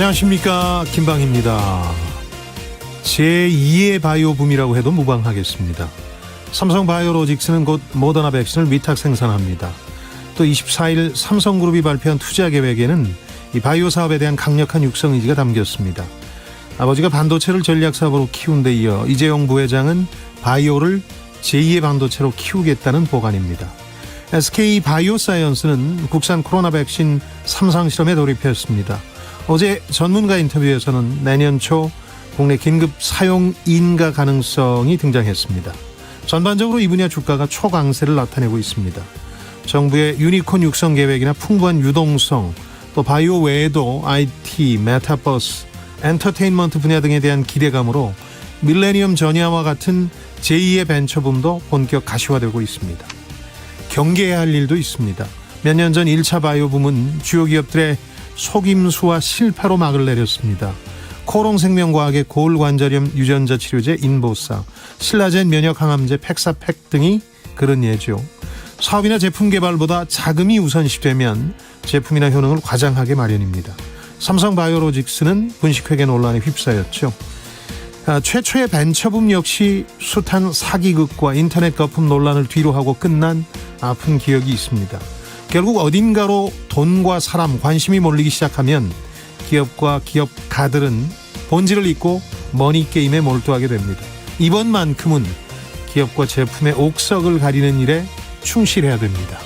안녕하십니까 김방입니다. 제2의 바이오 붐이라고 해도 무방하겠습니다. 삼성 바이오로직스는 곧 모더나 백신을 위탁 생산합니다. 또 24일 삼성그룹이 발표한 투자 계획에는 이 바이오 사업에 대한 강력한 육성 의지가 담겼습니다. 아버지가 반도체를 전략 사업으로 키운 데 이어 이재용 부회장은 바이오를 제2의 반도체로 키우겠다는 보관입니다. SK 바이오사이언스는 국산 코로나 백신 3상 실험에 돌입했습니다. 어제 전문가 인터뷰에서는 내년 초 국내 긴급 사용 인가 가능성이 등장했습니다. 전반적으로 이 분야 주가가 초강세를 나타내고 있습니다. 정부의 유니콘 육성 계획이나 풍부한 유동성, 또 바이오 외에도 IT, 메타버스, 엔터테인먼트 분야 등에 대한 기대감으로 밀레니엄 전야와 같은 제2의 벤처붐도 본격 가시화되고 있습니다. 경계해야 할 일도 있습니다. 몇 년 전 1차 바이오 붐은 주요 기업들의 속임수와 실패로 막을 내렸습니다. 코롱생명과학의 고울관절염 유전자 치료제 인보사, 신라젠 면역항암제 팩사팩 등이 그런 예죠. 사업이나 제품 개발보다 자금이 우선시되면 제품이나 효능을 과장하게 마련입니다. 삼성 바이오로직스는 분식회계 논란에 휩싸였죠. 아, 최초의 벤처붐 역시 숱한 사기극과 인터넷 거품 논란을 뒤로하고 끝난 아픈 기억이 있습니다. 결국 어딘가로 돈과 사람, 관심이 몰리기 시작하면 기업과 기업 가들은 본질을 잊고 머니 게임에 몰두하게 됩니다. 이번만큼은 기업과 제품의 옥석을 가리는 일에 충실해야 됩니다.